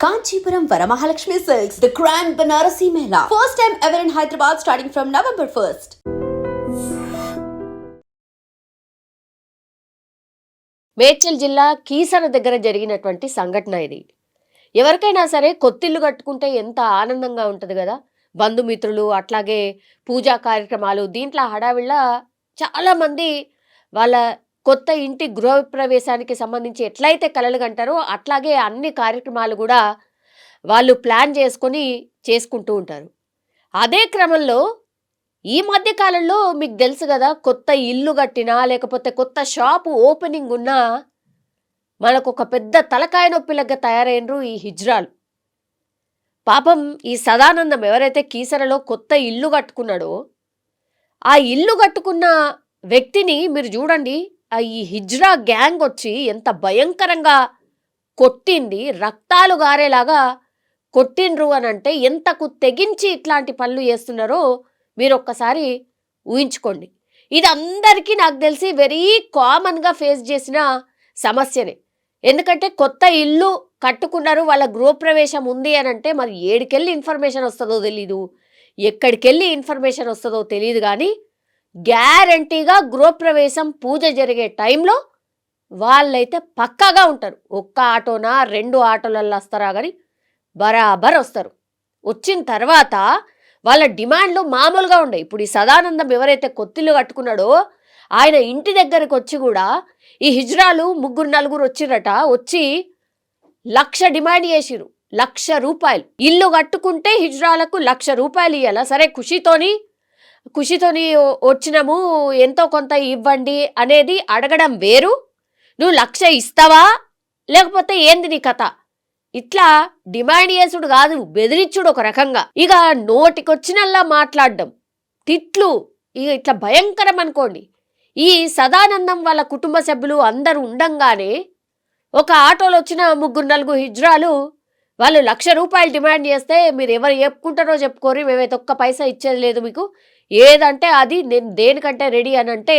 Kanchipuram Varamahalakshmi silks the grand Banarasi mela first time ever in Hyderabad starting from November first Medchal జిల్లా కీసర దగ్గర జరిగినటువంటి సంఘటన ఇది ఎవరికైనా సరే కొత్తిల్లు కట్టుకుంటే ఎంత ఆనందంగా ఉంటుంది కదా బంధుమిత్రులు అట్లాగే పూజా కార్యక్రమాలు దీంట్లో హడావిళ్ళ చాలామంది వాళ్ళ కొత్త ఇంటి గృహప్రవేశానికి సంబంధించి ఎట్లయితే కలలు కంటారో అట్లాగే అన్ని కార్యక్రమాలు కూడా వాళ్ళు ప్లాన్ చేసుకొని చేసుకుంటూ ఉంటారు. అదే క్రమంలో ఈ మధ్య కాలంలో మీకు తెలుసు కదా కొత్త ఇల్లు కట్టినా లేకపోతే కొత్త షాపు ఓపెనింగ్ ఉన్నా మనకు ఒక పెద్ద తలకాయ నొప్పిలాగా తయారైనరు ఈ హిజ్రాలు. పాపం ఈ సదానందం ఎవరైతే కీసరలో కొత్త ఇల్లు కట్టుకున్నాడో ఆ ఇల్లు కట్టుకున్న వ్యక్తిని మీరు చూడండి ఈ హిజ్రా గ్యాంగ్ వచ్చి ఎంత భయంకరంగా కొట్టింది రక్తాలు గారేలాగా కొట్టిండ్రు అని అంటే ఎంతకు తెగించి ఇట్లాంటి పనులు చేస్తున్నారో మీరు ఒక్కసారి ఊహించుకోండి. ఇది అందరికీ నాకు తెలిసి వెరీ కామన్గా ఫేస్ చేసిన సమస్యనే. ఎందుకంటే కొత్త ఇల్లు కట్టుకున్నారు వాళ్ళ గృహప్రవేశం ఉంది అని అంటే మరి ఏడికెళ్ళి ఇన్ఫర్మేషన్ వస్తుందో తెలీదు ఎక్కడికెళ్ళి ఇన్ఫర్మేషన్ వస్తుందో తెలియదు కానీ గ్యారంటీగా గృహప్రవేశం పూజ జరిగే టైంలో వాళ్ళైతే పక్కాగా ఉంటారు. ఒక్క ఆటోనా రెండు ఆటోలలో వస్తారా కానీ బరాబర్ వస్తారు. వచ్చిన తర్వాత వాళ్ళ డిమాండ్లు మామూలుగా ఉండే ఇప్పుడు ఈ సదానందం ఎవరైతే కొత్తిల్లు కట్టుకున్నాడో ఆయన ఇంటి దగ్గరకు వచ్చి కూడా ఈ హిజ్రాలు ముగ్గురు నలుగురు వచ్చిరట వచ్చి లక్ష డిమాండ్ చేసిరు లక్ష రూపాయలు. ఇల్లు కట్టుకుంటే హిజ్రాలకు లక్ష రూపాయలు ఇవ్వాలా సరే ఖుషితోని ఖుషితోని వచ్చినాము ఎంతో కొంత ఇవ్వండి అనేది అడగడం వేరు. నువ్వు లక్ష ఇస్తావా? లేకపోతే ఏంది నీ కథ? ఇట్లా డిమాండ్ చేసుడు కాదు బెదిరించుడు ఒక రకంగా. ఇక నోటికొచ్చినల్లా మాట్లాడడం. తిట్లు. ఇక ఇట్లా భయంకరం అనుకోండి. ఈ సదానందం వాళ్ళ కుటుంబ సభ్యులు అందరూ ఉండంగానే ఒక ఆటోలో వచ్చిన ముగ్గురు నలుగు హిజ్రాలు వాళ్ళు లక్ష రూపాయలు డిమాండ్ చేస్తే మీరు ఎవరు చెప్పుకుంటారో చెప్పుకోరు మేమైతే ఒక్క పైసా ఇచ్చేది లేదు మీకు. ఏదంటే అది నేను దేనికంటే రెడీ అని అంటే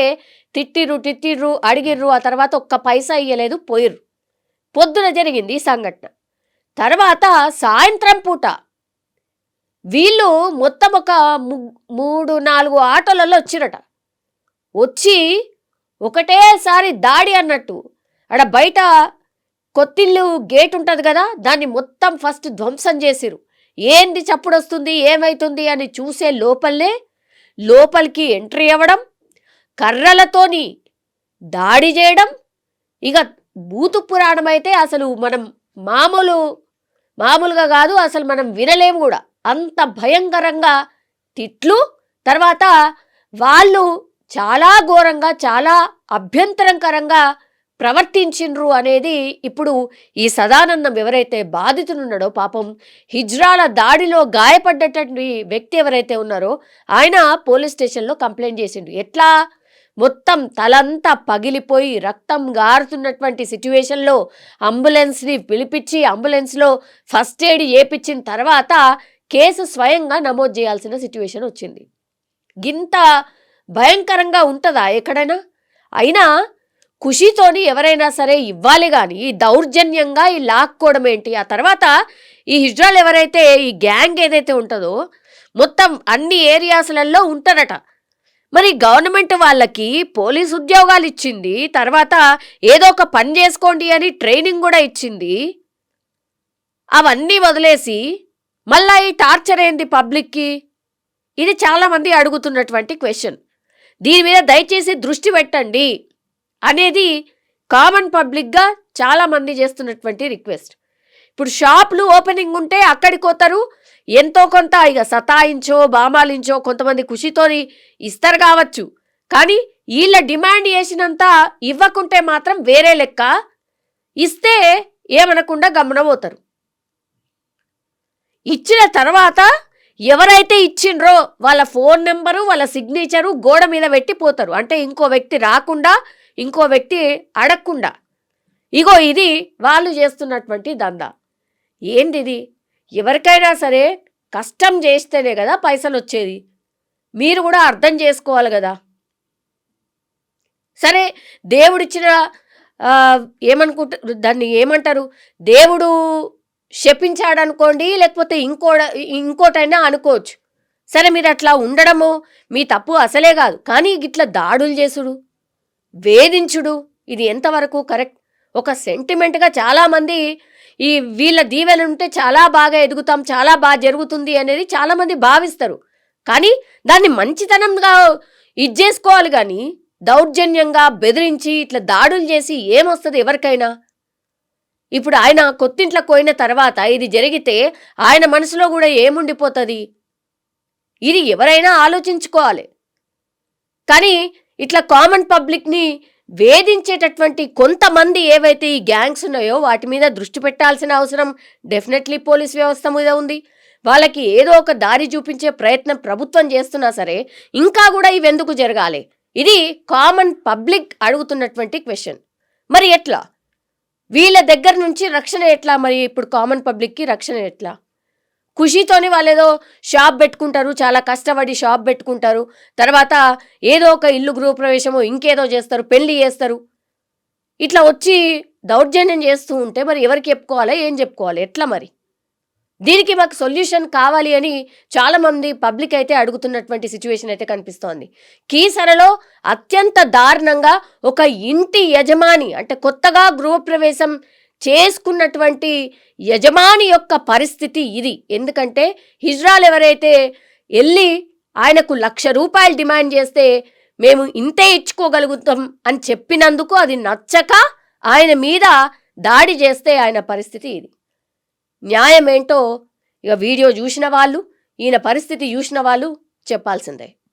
తిట్టిర్రు తిట్టిర్రు అడిగిర్రు ఆ తర్వాత ఒక్క పైసా ఇయ్యలేదు పోయిర్రు. పొద్దున జరిగింది ఈ సంఘటన. తర్వాత సాయంత్రం పూట వీళ్ళు మొత్తం ఒక మూడు నాలుగు ఆటోలలో వచ్చిరట. వచ్చి ఒకటేసారి దాడి అన్నట్టు. ఆడ బయట కొత్తిల్లు గేట్ ఉంటుంది కదా దాన్ని మొత్తం ఫస్ట్ ధ్వంసం చేసిరు ఏంది చప్పుడు వస్తుంది ఏమవుతుంది అని చూసే లోపలనే లోపలికి ఎంట్రీ అవ్వడం కర్రలతోని దాడి చేయడం. ఇక బూతు పురాణం అయితే అసలు మనం మామూలు మామూలుగా కాదు అసలు మనం వినలేము కూడా. అంత భయంకరంగా తిట్లు. తర్వాత వాళ్ళు చాలా ఘోరంగా చాలా అభ్యంతరకరంగా ప్రవర్తించిండ్రు అనేది ఇప్పుడు ఈ సదానందం ఎవరైతే బాధితునున్నాడో పాపం హిజ్రాల దాడిలో గాయపడ్డటువంటి వ్యక్తి ఎవరైతే ఉన్నారో ఆయన పోలీస్ స్టేషన్లో కంప్లైంట్ చేసిండు. ఎట్లా? మొత్తం తలంతా పగిలిపోయి రక్తం గారుతున్నటువంటి సిచ్యువేషన్లో అంబులెన్స్ని పిలిపించి అంబులెన్స్లో ఫస్ట్ ఎయిడ్ చేపించిన తర్వాత కేసు స్వయంగా నమోదు చేయాల్సిన సిచ్యువేషన్ వచ్చింది. గింత భయంకరంగా ఉంటుందా ఎక్కడైనా? అయినా ఖుషితోని ఎవరైనా సరే ఇవ్వాలి కానీ ఈ దౌర్జన్యంగా ఈ లాక్కోవడం ఏంటి? ఆ తర్వాత ఈ హిజ్రాలు ఎవరైతే ఈ గ్యాంగ్ ఏదైతే ఉంటుందో మొత్తం అన్ని ఏరియాస్లలో ఉంటారట మరి గవర్నమెంట్ వాళ్ళకి పోలీస్ ఉద్యోగాలు ఇచ్చింది తర్వాత ఏదో ఒక పని చేసుకోండి అని ట్రైనింగ్ కూడా ఇచ్చింది. అవన్నీ వదిలేసి మళ్ళా ఈ టార్చర్ ఏంది పబ్లిక్కి? ఇది చాలామంది అడుగుతున్నటువంటి క్వశ్చన్. దీని మీద దయచేసి దృష్టి పెట్టండి. అనేది కామన్ పబ్లిక్గా చాలామంది చేస్తున్నటువంటి రిక్వెస్ట్ ఇప్పుడు షాపులు ఓపెనింగ్ ఉంటే అక్కడికి పోతారు. ఎంతో కొంత ఇక సతాయించో బామాలించో కొంతమంది ఖుషితోని ఇస్తారు కావచ్చు. కానీ వీళ్ళ డిమాండ్ చేసినంత ఇవ్వకుంటే మాత్రం వేరే లెక్క. ఇస్తే ఏమనకుండా గమనమవుతారు ఇచ్చిన తర్వాత ఎవరైతే ఇచ్చిండ్రో వాళ్ళ ఫోన్ నెంబరు వాళ్ళ సిగ్నేచరు గోడ మీద పెట్టిపోతారు అంటే ఇంకో వ్యక్తి రాకుండా ఇంకో వ్యక్తి అడగకుండా ఇగో ఇది వాళ్ళు చేస్తున్నటువంటి దందా. ఏంటిది? ఎవరికైనా సరే కష్టం చేస్తేనే కదా పైసలు వచ్చేది మీరు కూడా అర్థం చేసుకోవాలి కదా. సరే దేవుడిచ్చిన ఏమనుకుంటారు దాన్ని ఏమంటారు? దేవుడు శపించాడనుకోండి లేకపోతే ఇంకో ఇంకోటైనా అనుకోవచ్చు. సరే మీరు అట్లా ఉండడము మీ తప్పు అసలే కాదు. కానీ ఇట్లా దాడులు చేసుడు. వేధించుడు. ఇది ఎంతవరకు కరెక్ట్? ఒక సెంటిమెంట్గా చాలామంది ఈ వీళ్ళ దీవెన ఉంటే చాలా బాగా ఎదుగుతాం చాలా బాగా జరుగుతుంది అనేది చాలామంది భావిస్తారు. కానీ దాన్ని మంచితనంగా ఇది చేసుకోవాలి కానీ దౌర్జన్యంగా బెదిరించి ఇట్లా దాడులు చేసి ఏమొస్తుంది ఎవరికైనా? ఇప్పుడు ఆయన కొత్తింట్లో పోయిన తర్వాత ఇది జరిగితే ఆయన మనసులో కూడా ఏముండిపోతుంది? ఇది ఎవరైనా ఆలోచించుకోవాలి. కానీ ఇట్లా కామన్ పబ్లిక్ని వేధించేటటువంటి కొంతమంది ఏవైతే ఈ గ్యాంగ్స్ ఉన్నాయో వాటి మీద దృష్టి పెట్టాల్సిన అవసరం డెఫినెట్లీ పోలీస్ వ్యవస్థ మీద ఉంది. వాళ్ళకి ఏదో ఒక దారి చూపించే ప్రయత్నం ప్రభుత్వం చేస్తున్నా సరే ఇంకా కూడా ఇవి జరగాలి? ఇది కామన్ పబ్లిక్ అడుగుతున్నటువంటి క్వశ్చన్ మరి ఎట్లా? వీళ్ళ దగ్గర నుంచి రక్షణ ఎట్లా? మరి ఇప్పుడు కామన్ పబ్లిక్కి రక్షణ ఎట్లా? ఖుషీతోని వాళ్ళు ఏదో షాప్ పెట్టుకుంటారు చాలా కష్టపడి షాప్ పెట్టుకుంటారు. తర్వాత ఏదో ఒక ఇల్లు గృహప్రవేశమో ఇంకేదో చేస్తారు పెళ్ళి చేస్తారు. ఇట్లా వచ్చి దౌర్జన్యం చేస్తూ ఉంటే మరి ఎవరికి చెప్పుకోవాలి ఏం చెప్పుకోవాలి? ఎట్లా మరి? దీనికి మాకు సొల్యూషన్ కావాలి అని చాలామంది పబ్లిక్ అయితే అడుగుతున్నటువంటి సిచ్యువేషన్ అయితే కనిపిస్తోంది. కీసరలో అత్యంత దారుణంగా ఒక ఇంటి యజమాని అంటే కొత్తగా గృహప్రవేశం చేసుకున్నటువంటి యజమాని యొక్క పరిస్థితి ఇది. ఎందుకంటే హిజ్రాల్ ఎవరైతే వెళ్ళి ఆయనకు లక్ష రూపాయలు డిమాండ్ చేస్తే మేము ఇంతే ఇచ్చుకోగలుగుతాం అని చెప్పినందుకు అది నచ్చక ఆయన మీద దాడి చేస్తే ఆయన పరిస్థితి ఇది. న్యాయం ఏంటో ఇక వీడియో చూసిన వాళ్ళు ఈయన పరిస్థితి చూసిన వాళ్ళు చెప్పాల్సిందే.